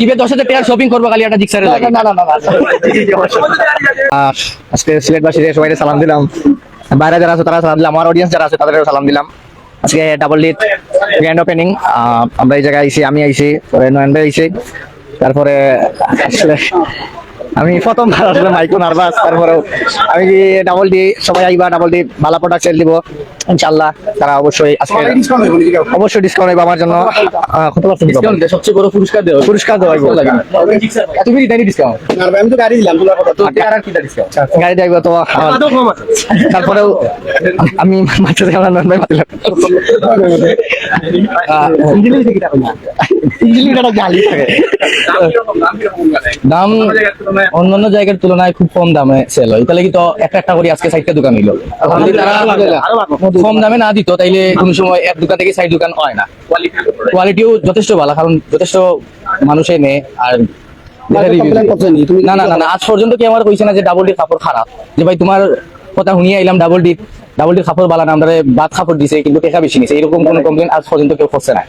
কিবে দশ হাজার টাকার শপিং করব খালি একটা জিক্সারে আজকে সালাম দিলাম। বাইরে যারা আছে তারা সালাম দিলাম। আমার অডিয়েন্স যারা আছে তাদেরও সালাম দিলাম। আজকে ডাবল লিট গ্র্যান্ড ওপেনিং আমরা এই জায়গায় আইছি আমি আইছি পরে নয়ন ভাই আইছি। তারপরে আমি প্রথম আসলে মাইকো নার্ভাস তারপরেও আমি ডাবল ডি সবাই আইবা ডাবল ডি ভালো প্রোডাক্ট সেল দিব ইনশাআল্লাহ তারা অবশ্যই আজকে অবশ্যই ডিসকাউন্ট হবে আমার জন্য কত পার্সেন্ট ডিসকাউন্ট সবচেয়ে বড় পুরস্কার দেওয়া পুরস্কার দেওয়া হবে তুমি রিটার্নি ডিসকাউন্ট আমি তো গাড়ি দিলাম তোমার কথা তো আর কি ডিসকাউন্ট গাড়ি দেখব তো তারপরেও আমি মাত্র দেখলাম নন ভাই মাতিলাম দাম অন্যান্য জায়গার তুলনায় খুব কম দামে সেল হয়। তাহলে কি তো একটা একটা করে আজকে সাইডটা দোকান হইল। কম দামে না দিত তাইলে কোন সময় এক দোকান থেকে সাইড দোকান হয় না। কোয়ালিটিও যথেষ্ট ভালো কারণ যথেষ্ট মানুষে নেয় আর না না না আজ পর্যন্ত কি আমার কইছে না যে ডাবল ডি কাপড় খারাপ? যে ভাই তোমার কথা শুনিয়ে আইলাম ডাবল ডি ডাবল ডির খাপড় বালা না আমরা বাদ খাপড় দিছে কিন্তু টেকা বেশি নিছে। এরকম কোনো কমপ্লেন আজ পর্যন্ত কেউ করছে না।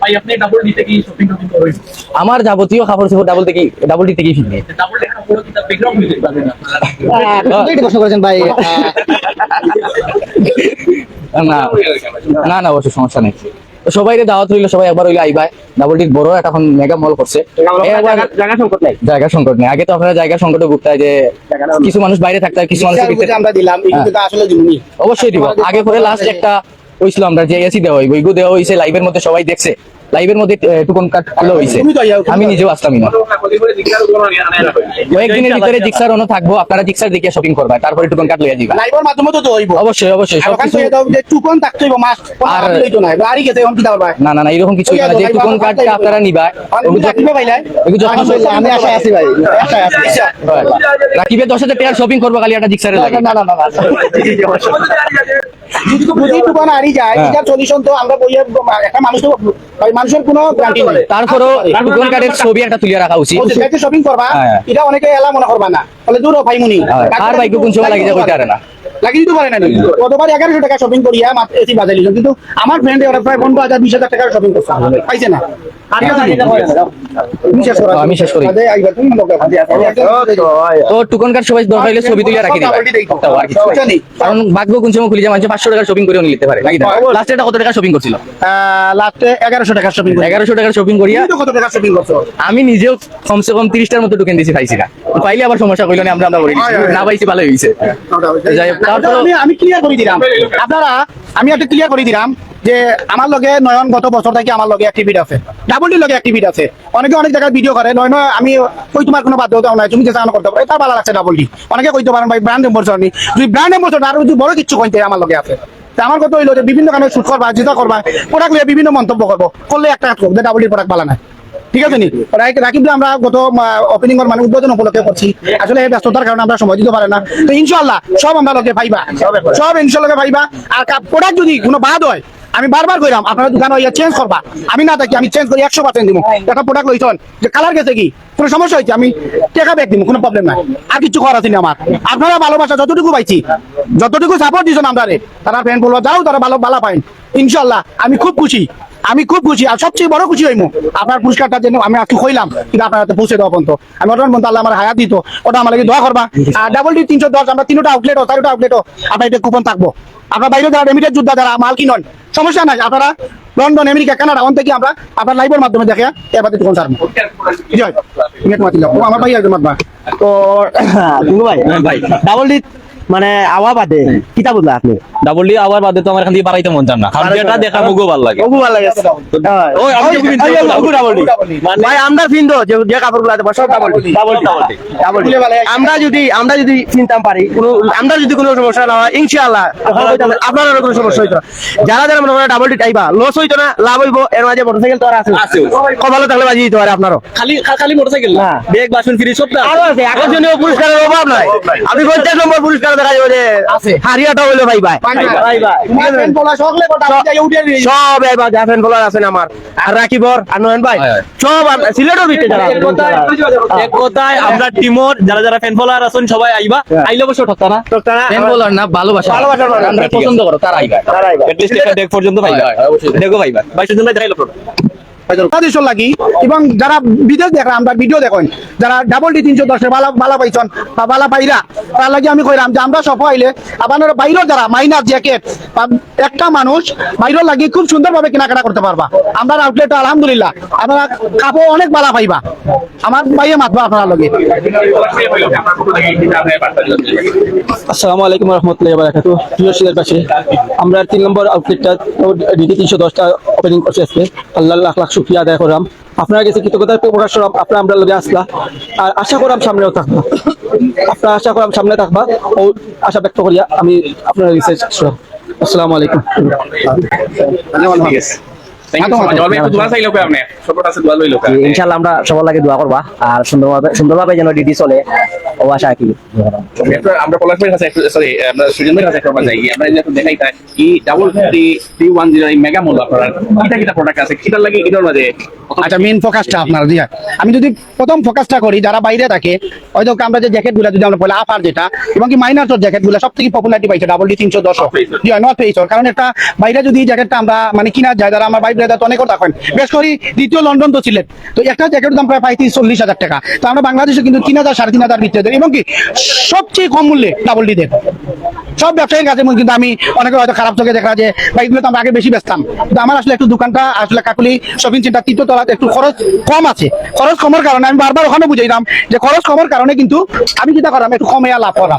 ভাই আপনি ডাবল দিতে কি শপিং টপিং করেন। আমার যাবতীয় কাপড় ছিল ডাবল থেকে ডাবল ডি থেকে ভাই। না না অবশ্যই সমস্যা নেই। সবাই দাওয়াত রইল সবাই একবার হইল ডাবল বড় একটা এখন মেগা মল করছে। জায়গা সংকট নাই? জায়গা সংকট নেই। আগে তো আপনারা জায়গা সংকটে ভুগতে যে কিছু মানুষ বাইরে থাকতে হয় কিছু মানুষ আমরা দিলাম আসলে অবশ্যই দিব। আগে পরে লাস্ট একটা হইছিল আমরা যে এসি দেওয়া হইব ইগো দেওয়া হইছে লাইভের মধ্যে সবাই দেখছে। লাইভের মধ্যে টুকন কাট খুলে তুমি আমি নিজেও আসতামই না। কয়েকদিনের ভিতরে জিক্সার অন্য থাকব আপনারা জিক্সার দেখিয়ে শপিং করবে তারপরে টুকন কাট লইয়া দিবা লাইভের মাধ্যমে তো হইব। অবশ্যই অবশ্যই আর হইব মাস আর আর- লইতো না গাড়ি গেছে এখন কি দাও ভাই না না না এরকম কিছু না যে টুকন কাটটা আপনারা নিবা আমি ভাই আশায় আছি ভাই। আশায় আছি রাকিবে টাকার শপিং করব খালি একটা জিক্সারে লাগে। না না না না। যদি বুঝি দোকান হারি যায় হ্যাঁ। এটা সলিউশন তো আমরা বইয়ে একটা মানুষ তো ভাই মানুষের কোনো গ্যারান্টি নেই তারপরেও টুকন কার্ডের ছবি একটা তুলে রাখা উচিত। শপিং করবা। হ্যাঁ। এটা অনেকে এলা মনে করবা না। তাহলে দূর ভাই মুনি আর ভাই কোন সময় লাগে যাবে না। লাগিয়ে দিতে পারে না কতবার এগারোশো টাকা শপিং করিয়া মাত্র এসি বাজাই কিন্তু আমার ফ্রেন্ড ওরা প্রায় পনেরো হাজার বিশ হাজার টাকার শপিং করছে। পাইছে না। আমি শেষ করি। আদে আইবা তুমি লোকে তো টুকন কাট সবাই দরকার হলে ছবি তুলে রাখি দিবা। তাও আর কিছু নাই। কারণ ভাগ্য কোন সময় খুলে যায় মানুষ পাঁচশো টাকার শপিং করেও নিতে পারে। লাস্টে এটা কত টাকা শপিং করছিল? লাস্টে এগারোশো টাকার শপিং করি এগারোশো টাকার শপিং করিয়া কত টাকা শপিং করছ? আমি নিজেও কমসে কম তিরিশটার মতো টোকেন দিছি পাইছি না। পাইলে আবার সমস্যা কইলো না আমরা না পাইছি ভালো হয়েছে যাই হোক, আমি আমি ক্লিয়ার করে দিলাম। আপনারা আমি একটা ক্লিয়ার করে দিলাম যে আমার লগে নয়ন গত বছর থেকে আমার লগে অ্যাক্টিভিট আছে। ডাবল ডির লগে অ্যাক্টিভিট আছে। অনেকে অনেক জায়গায় ভিডিও করে নয় নয় আমি কই তোমার কোনো বাধ্যতা নাই তুমি যেটা করতে পারো এটা ভালো লাগছে ডাবল ডি অনেকে কইতে পারেন ভাই ব্র্যান্ড এম্বসর নি তুই ব্র্যান্ড এম্বসর আর যদি বড় কিছু কইতে আমার লগে আছে। তা আমার কথা হইল যে বিভিন্ন কারণে শুট করবা যেটা করবা প্রোডাক্ট লিয়ে বিভিন্ন মন্তব্য করব। করলে একটা কাজ করব ডাবল ডির প্রোডাক্ট ভালো না ঠিক আছে নি? রাই- রাকিব দা, আমরা গত ওপেনিং এর মানে উদ্বোধন উপলক্ষে করছি। আসলে এই ব্যস্ততার কারণে আমরা সময় দিতে পারে না। তো ইনশাআল্লাহ, সব আমরা লোকে পাইবা সব ইনশাআল্লাহ পাইবা আর প্রোডাক্ট যদি কোনো বাদ হয়, আমি বারবার কইরাম, আপনারা দোকান হইয়া চেঞ্জ করবা। আমি না থাকি, আমি চেঞ্জ করি, একশো পার্সেন্ট দিব একটা প্রোডাক্ট লইছন যে কালার গেছে কি? কোনো সমস্যা হয়েছে? আমি টাকা ব্যাগ দিব কোনো প্রবলেম নাই। আর কিছু করার আছে আমার। আপনারা ভালোবাসা যতটুকু পাইছি, যতটুকু সাপোর্ট দিয়েছেন আপনারে তারা ফ্যান বলব যাও, তারা ভালো ভালো পাইন। ইনশাআল্লাহ, আমি খুব খুশি। আমি খুব খুশি আর সবচেয়ে বড় খুশি হইমু। আপনার পুরস্কারটা জন্য আমি আজকে কইলাম কিন্তু আপনার হাতে পৌঁছে দেওয়া পর্যন্ত। আমি মধ্যে আল্লাহ আমার হায়াত দিত ওটা আমার লাগে দোয়া করবা। আর ডাবল ডি তিনশো দশ আমরা তিনটা আউটলেট চারটা আউটলেটও আপনার এটা কুপন থাকব। আপনার বাইরে যারা রেমিটেড যোদ্ধা যারা মাল কিনন সমস্যা নাই আপনারা লন্ডন আমেরিকা কানাডা অন থেকে আমরা আপনার লাইভের মাধ্যমে দেখে এবার নেট মাতিল আমার ভাই একজন মাতবা। তো ভাই ভাই। ডাবল ডি মানে আওয়া বাদে কিতা বুঝলা আপনি? ডাবল ডি আবার বাদে তো আমার এখান থেকে বাড়াইতে মন চান না। কারণ এটা দেখা মুগো ভালো লাগে। ওগু ভালো লাগে। ওই আমি ওগু ডাবল ডি মানে- ভাই আমরা ফিন্দো যে যে কাপড়গুলো আছে সব double D double double D double D আমরা যদি আমরা যদি চিনতাম পারি কোনো আমরা যদি কোনো সমস্যা না হয় ইনশাআল্লাহ। আপনার কোনো সমস্যা হইতো যারা যারা মনে করেন ডাবল ডি টাইবা লস হইতো না লাভ হইবো এর মাঝে মোটরসাইকেল তো আর আছে। আছে। খুব ভালো থাকলে বাজি দিতে পারে আপনারও। খালি খালি মোটরসাইকেল না। ব্যাগ বাসন ফ্রি সব আছে। আকর্ষণীয় পুরস্কারের অভাব নাই। আপনি পঞ্চাশ নম্বর পুরস্কার দেখা যাবে যে হারিয়াটা হইল ভাই ভাই। ভাই ভাই সব এবার জাফেন বলার আছেন আমার। আর রাকিবর আর নয়ন ভাই। হয়, হয়। সব আর- ভিতরে যারা এক কথায় আমরা টিমর যারা যারা ফ্যান ফলোয়ার আছেন সবাই আইবা। আইলে অবশ্য ঠকতা না। ডক্টর ফ্যান বলার না ভালোবাসা। আমরা পছন্দ করো তারা আইবা। তারাই ভাই। এট লিস্ট একটা ডেক পর্যন্ত পাইবা হয়, হয়, অবশ্যই। দেখো জন দেখাইলো বাংলাদেশের লাগি। এবং যারা বিদেশ দেখেন আমরা ভিডিও দেখেন যারা ডাবল ডি তিনশো দশের বালা বালা পাইছন বা বালা পাইরা, তার লাগে আমি কইলাম যে আমরা সফল আইলে আপনার বাইরেও যারা মাইনাস জ্যাকেট একটা মানুষ বাইরেও লাগি খুব সুন্দরভাবে কেনাকাটা করতে পারবা। আমরা আউটলেট আলহামদুলিল্লাহ আপনারা কাপড় অনেক বালা পাইবা। আমার বাইরে মাতবা আপনার লগে। আসসালামু আলাইকুম রহমতুল্লাহ বারাকাতু প্রিয় সিলেটবাসী আমরা তিন নম্বর আউটলেটটা ডিডি তিনশো দশটা ওপেনিং করছি আজকে। আল্লাহ লাখ লাখ শুক্রিয়া আদায় করলাম। আপনার কাছে কৃতজ্ঞতা প্রকাশ করলাম আপনারা আমরা লগে আসলা। আর আশা করলাম সামনেও থাকবা। আপনার আশা করলাম সামনে থাকবা। ও আশা ব্যক্ত করিয়া আমি আপনার রিসার্চ আসসালামু আলাইকুম। ইনশাল্লাহ আমরা সবার লাগে দোয়া করবা। আর সুন্দরভাবে সুন্দরভাবে যেন ডিডি চলে। ও আশা কি আমরা পলাশমের কাছে সরি আমরা সুজনদের কাছে একটা যাই। আমরা যে দেখাই তাই ই double three three one zero এই মেগা মূল্য আপনার কিটা কিটা প্রোডাক্ট আছে কিটার লাগে এটার মাঝে আচ্ছা মেন ফোকাসটা আপনার দিয়া। আমি যদি প্রথম ফোকাসটা করি যারা বাইরে থাকে হয়তো আমরা যে জ্যাকেটগুলা যদি আমরা বলি আফার যেটা এবং কি মাইনাসের জ্যাকেটগুলা সব থেকে পপুলারিটি পাইছে ডাবল ডি তিনশো দশ। জি নট পেয়েছ কারণ একটা বাইরে যদি জ্যাকেটটা আমরা মানে কিনা যায় যারা আমার বাইক ব্রাদার তো অনেক দেখেন বেশ করি দ্বিতীয় লন্ডন তো ছিলেন তো একটা জ্যাকেটের দাম প্রায় পঁয়ত্রিশ চল্লিশ হাজার টাকা। তো আমরা বাংলাদেশে কিন্তু তিন হাজার সাড়ে তিন হাজার ভিতরে দেন। এবং কি সবচেয়ে কম মূল্যে ডাবল ডি দেন। সব ব্যবসায়ীর কাছে কিন্তু আমি অনেকে হয়তো খারাপ চোখে দেখা যে বাইকগুলো তো আমরা আগে বেশি বেচতাম। কিন্তু আমার আসলে একটু দোকানটা আসলে কাকুলি শপিং সেন্টার তৃতীয় তলাতে একটু খরচ কম আছে। খরচ কমার কারণে আমি বারবার ওখানে বুঝাইলাম যে খরচ কমার কারণে কিন্তু আমি যেটা করলাম একটু কমে লাভ করলাম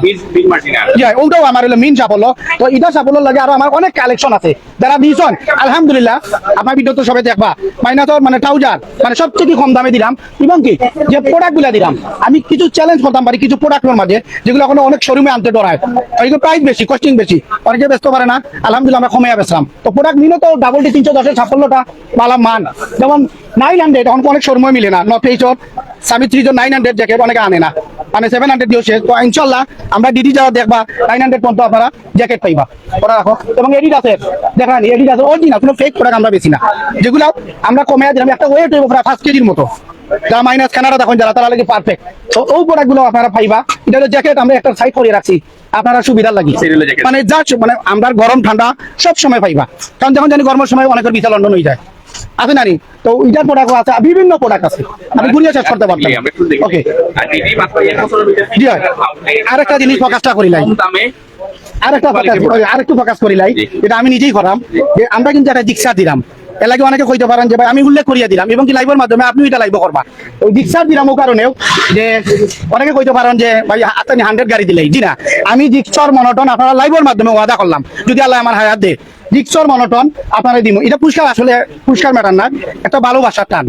ওটাও আমার হলো মেন সাফল্য। তো এটা সাফল্য লাগে আরও আমার অনেক কালেকশন আছে। যারা দিয়েছেন আলহামদুলিল্লাহ আমার ভিডিও তো সবাই দেখবা। মাইনাসর মানে ট্রাউজার মানে সবচেয়ে কম দামে দিলাম। এবং কি যে প্রোডাক্টগুলা দিলাম আমি কিছু চ্যালেঞ্জ করতাম পারি কিছু প্রোডাক্টের মাঝে, যেগুলো এখন অনেক শোরুমে আনতে ডরায়। এগুলো প্রাইস বেশি কস্টিং বেশি। অনেকে ব্যস্ত পারে না। আলহামদুলিল্লাহ আমরা কমে আসলাম তো প্রোডাক্ট নিলে তো ডাবল ডি তিনশো দশের সাফল্যটা ভালো মান যেমন নাইন হান্ড্রেড এখন অনেক শোরুমে মিলে না। নর্থ এইচর সামি থ্রিজন নাইন হান্ড্রেড জ্যাকেট অনেকে আনে না। মানে সেভেন হান্ড্রেড শেষ। তো ইনশাল্লাহ আমরা ডিডি যাওয়া দেখবা নাইন হান্ড্রেড পর্যন্ত আপনারা জ্যাকেট পাইবা। ওরা রাখো। এবং এডিডাসের দেখানি এডিডাসের অরিজিনাল কোনো ফেক প্রোডাক্ট আমরা বেশি না। যেগুলো আমরা কমে দিলাম একটা ওয়েট হইব প্রায় পাঁচ কেজির মতো। যারা মাইনাস কানাডা দেখুন যারা তারা লাগে পারফেক্ট তো ওই প্রোডাক্টগুলো আপনারা পাইবা। এটা হলো জ্যাকেট আমরা একটা সাইড করে রাখছি। আপনারা সুবিধা লাগি। মানে যা মানে আমরা গরম ঠান্ডা সব সময় পাইবা। কারণ যখন জানি গরমের সময় অনেকের বিশাল লন্ডন হয়ে যায়। আছে নানি তো ওইটার প্রোডাক্ট আছে বিভিন্ন প্রোডাক্ট আছে। আমি ঘুরিয়ে শেষ করতে পারতাম। ওকে জি। আরেকটা জিনিস ফোকাসটা করি নাই কম দামে আরেকটা ফোকাস আরেকটু ফোকাস করি লাই। যেটা আমি নিজেই করাম। যে আমরা কিন্তু একটা দীক্ষা দিলাম এর লাগে অনেকে কইতে পারেন যে ভাই আমি উল্লেখ করিয়া দিলাম এবং কি লাইভের মাধ্যমে আপনি এটা লাইভ করবা। ওই দীক্ষা দিলাম ও কারণেও যে অনেকে কইতে পারেন যে ভাই আপনি হান্ড্রেড গাড়ি দিলেই। জি না। আমি দীক্ষার মনোটন আপনারা লাইভের মাধ্যমে ওয়াদা করলাম। যদি আল্লাহ আমার হায়াত দে দীক্ষার মনোটন আপনারা দিব এটা পুরস্কার আসলে পুরস্কার ম্যাটার না একটা ভালোবাসার টান।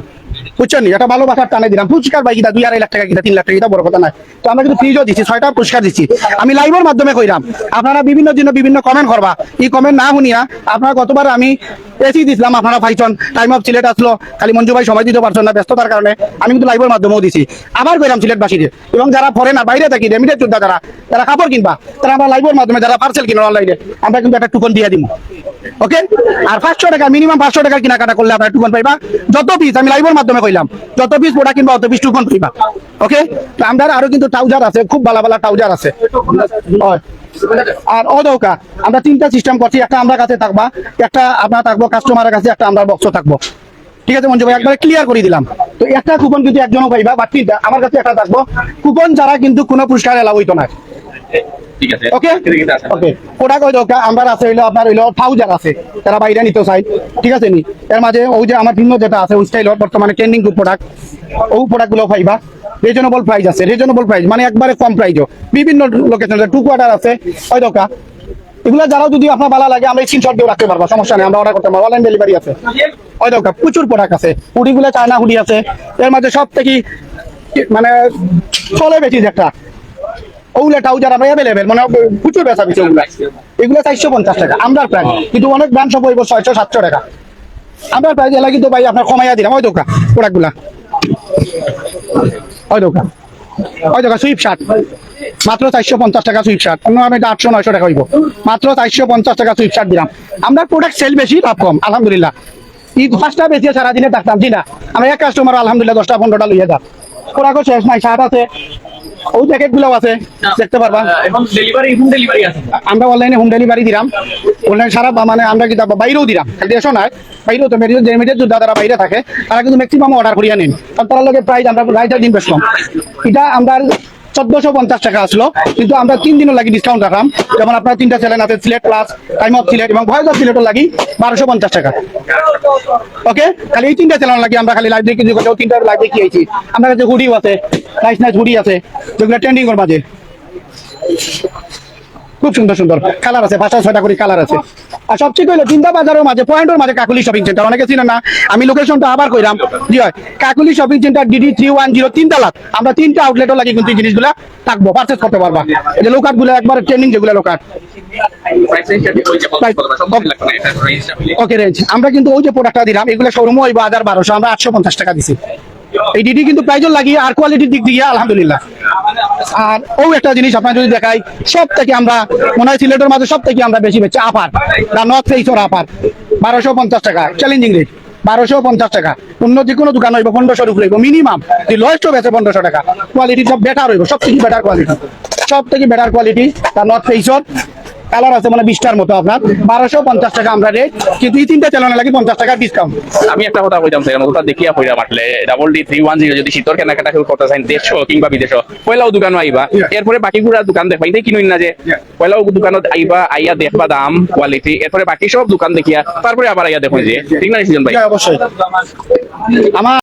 বুঝছেন এটা ভালোবাসার টানে দিলাম। পুরস্কার ভাই কিনা দুই আড়াই লাখ টাকা কিনা তিন লাখ টাকা বড় কথা নয়। তো আমরা কিন্তু ফ্রিজও দিচ্ছি ছয়টা পুরস্কার দিচ্ছি আমি লাইভের মাধ্যমে কইলাম আপনারা বিভিন্ন দিন বিভিন্ন কমেন্ট করবা। এই কমেন্ট না শুনিয়া আপনারা গতবার আমি এসি দিছিলাম আপনারা পাইছন টাইম অফ সিলেট আসলো, খালি মঞ্জু ভাই সময় দিতে পারছেন না, ব্যস্ততার কারণে আমি কিন্তু লাইভের মাধ্যমেও দিছি। আবার কইলাম সিলেটবাসীকে, এবং যারা ফরেনার বাইরে থাকি রেমিটেড যোদ্ধা যারা যারা কাপড় কিনবা, তারা আমরা লাইভের মাধ্যমে যারা পার্সেল কিনে অনলাইনে আমরা কিন্তু একটা টুকন দিয়ে দিব ওকে আর পাঁচশো টাকা মিনিমাম পাঁচশো টাকা কেনাকাটা করলে আপনার টুকন পাইবা। যত পিস আমি লাইভের মাধ্যমে কইলাম। যত পিস প্রোডাক্ট কিনবা, অত পিস টুকন পাইবা ওকে তো আমরা আরও কিন্তু ট্রাউজার আছে, খুব ভালো ভালো ট্রাউজার আছে। আর অদৌকা আমরা তিনটা সিস্টেম করছি, একটা আমরা কাছে থাকবা, একটা আপনার থাকব কাস্টমারের কাছে, একটা আমরা বক্স থাকব। ঠিক আছে, মঞ্জু ভাই? একবারে ক্লিয়ার করে দিলাম। তো একটা কুপন কিন্তু একজনও পাইবা বা তিনটা আমার কাছে একটা থাকব। কুপন ছাড়া কিন্তু কোনো পুরস্কার এলাও হইতো না। ঠিক আছে? ওকে আছে ওকে প্রোডাক্ট ওই দরকার? আমার আছে হইল আপনার হইল থাউজার আছে। তারা বাইরে নিতে চাই ঠিক আছে নি? এর মাঝে ওই যে আমার ভিন্ন যেটা আছে ওই স্টাইল বর্তমানে ট্রেন্ডিং গুড প্রোডাক্ট ওই প্রোডাক্ট পাইবা। রিজনেবল প্রাইস আছে রিজনেবল প্রাইস মানে একবারে কম প্রাইসও বিভিন্ন লোকেশন টু কোয়ার্টার আছে। ওই দরকার? এগুলো যারা যদি আপনার ভালো লাগে আমরা স্ক্রিনশট দিয়ে রাখতে পারব সমস্যা নেই আমরা অর্ডার করতে পারব। অনলাইন ডেলিভারি আছে। ওই দরকার? প্রচুর প্রোডাক্ট আছে। হুডিগুলো চায়না হুডি আছে। এর মাঝে সব থেকে মানে চলে বেশি একটা। ওগুলা ট্রাউজার আমরা অ্যাভেলেবেল মানে প্রচুর বেচা ওগুলা এগুলো চারশো পঞ্চাশ টাকা আমরা প্রায় কিন্তু অনেক দাম সব হইব ছয়শো সাতশো টাকা। আমরা প্রায় এলা কিন্তু ভাই আপনার কমাইয়া দিলাম। ওই দোকান প্রোডাক্টগুলা ওই দোকান। ওই দোকান সুইপ শার্ট মাত্র চারশো পঞ্চাশ টাকা সুইপ শার্ট অন্য আমি আটশো নয়শো টাকা হইব। মাত্র চারশো পঞ্চাশ টাকা সুইপ শার্ট দিলাম। আমরা প্রোডাক্ট সেল বেশি লাভ কম আলহামদুলিল্লাহ। পাঁচটা বেশি সারাদিনে থাকতাম জি না আমরা এক কাস্টমার আলহামদুলিল্লাহ দশটা পনেরোটা লইয়া যাম প্রোডাক্টও শেষ নাই শার্ট আছে। ওই প্যাকেটগুলো আছে দেখতে পারবা। এখন ডেলিভারি হোম ডেলিভারি আছে। আমরা অনলাইনে হোম ডেলিভারি দিলাম অনলাইন সারা মানে আমরা কিন্তু বাইরেও দিলাম খালি দেশও নাই বাইরেও তো মেডিকেল যে মেডিকেল যোদ্ধা তারা বাইরে থাকে তারা কিন্তু ম্যাক্সিমাম অর্ডার করিয়া নিন। কারণ তারা লগে প্রাইস আমরা রাইটার দিন বেশ কম এটা আমরা চোদ্দশো পঞ্চাশ টাকা আসলো। কিন্তু আমরা তিন দিনও লাগি ডিসকাউন্ট রাখলাম। যেমন আপনার তিনটা চ্যানেল আছে Sylhet plus time of Sylhet এবং ভয়েস অফ সিলেটও লাগি বারোশো পঞ্চাশ টাকা। ওকে খালি এই তিনটা চ্যানেল লাগি আমরা খালি লাইভ দেখি তিনটা লাইভ দেখিয়েছি আমরা কাছে হুডিও আছে নাইস নাইস হুডি আছে, যেগুলো ট্রেন্ডিং এর মাঝে খুব সুন্দর সুন্দর। কালার আছে, পাঁচটা, ছয়টা করে কালার আছে। আর সবচেয়ে তিনটা বাজারের মাঝে, পয়েন্টের মাঝে কাকুলি শপিং সেন্টার অনেকে চিনে না, আমি লোকেশনটা আবার জি হয়, Kakuli shopping centre DD three one zero আমরা তিনটা আউটলেটও লাগি কিন্তু জিনিসগুলা থাকব পারচেস করতে পারবা। এই যে লোকাটগুলো, একবার ট্রেনিং যেগুলো লোকাট আমরা কিন্তু ওই যে প্রোডাক্টটা দিলাম, এগুলো শোরুম ওই বাজার বারোশো, আমরা আটশো পঞ্চাশ টাকা দিছি। এই ডিডি কিন্তু প্রাইজও লাগিয়ে আর কোয়ালিটির দিক দিয়ে আলহামদুলিল্লাহ। আর ও একটা জিনিস আপনার যদি দেখাই, সব থেকে আমরা মনে হয় সিলেটের মাঝে সব থেকে আমরা বেশি বেচছি আপার। দা নর্থ ফেসর আপার বারোশো পঞ্চাশ টাকা চ্যালেঞ্জিং রেট বারোশো পঞ্চাশ টাকা। অন্য যে কোনো দোকান হইব পনেরোশো রুপি হইব মিনিমাম যে লয়েস্টও বেচে পনেরোশো টাকা। কোয়ালিটি সব বেটার হইব, সব থেকে বেটার কোয়ালিটি সব থেকে বেটার কোয়ালিটি তার নর্থ ফেসর কালার আছে মানে বিশটার মতো আপনার। বারোশো পঞ্চাশ টাকা আমরা রেট কিন্তু এই তিনটা চালানো লাগে পঞ্চাশ টাকা ডিসকাউন্ট আমি একটা কথা কইতাম স্যার ওটা দেখিয়া কইরা মারলে। Double D three one zero যদি শীতর কেনাকাটা কেউ করতে চান দেশ কিংবা বিদেশ পয়লাও দোকান আইবা। এরপরে বাকি গুড়া দোকান দেখবা এটাই কিনুন না যে। পয়লাও দোকানত আইবা আইয়া দেখবা দাম কোয়ালিটি এরপরে বাকি সব দোকান দেখিয়া তারপরে আবার আইয়া দেখুন যে। ঠিক না সিজন ভাই? অবশ্যই। আমার